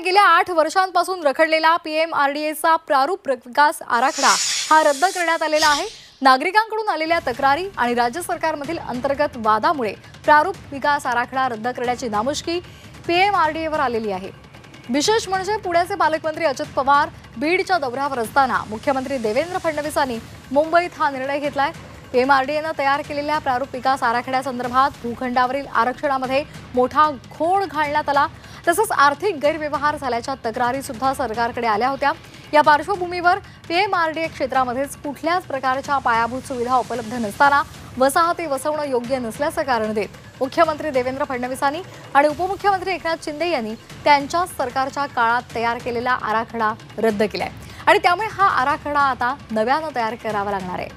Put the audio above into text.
गेल्या आठ वर्षांपासून रखडलेला पीएमआरडीएचा प्रारूप विकास आराखडा हा रद्द करण्यात आलेला आहे. नागरिकांकडून आलेल्या तक्रारी आणि राज्य सरकारमधील अंतर्गत वादामुळे प्रारूप विकास आराखडा रद्द करण्याची नामुष्की पीएमआरडीएवर आलेली आहे. विशेष म्हणजे पुण्याचे पालकमंत्री अजित पवार बीडच्या दौऱ्यावर असताना मुख्यमंत्री देवेंद्र फडणवीसांनी मुंबईत हा निर्णय घेतलाय. पीएमआरडीएनं तयार केलेल्या प्रारूप विकास आराखड्यासंदर्भात भूखंडावरील आरक्षणामध्ये मोठा घोळ घालण्यात आला. तसंच आर्थिक गैरव्यवहार झाल्याच्या तक्रारी सुद्धा सरकारकडे आल्या होत्या. या पार्श्वभूमीवर पीएमआरडीए क्षेत्रामध्येच कुठल्याच प्रकारच्या पायाभूत सुविधा उपलब्ध नसताना वसाहती वसवणं योग्य नसल्याचं कारण देत मुख्यमंत्री देवेंद्र फडणवीसांनी आणि उपमुख्यमंत्री एकनाथ शिंदे यांनी त्यांच्या सरकारच्या काळात तयार केलेला आराखडा रद्द केलाय. आणि त्यामुळे हा आराखडा आता नव्यानं तयार करावा लागणार आहे.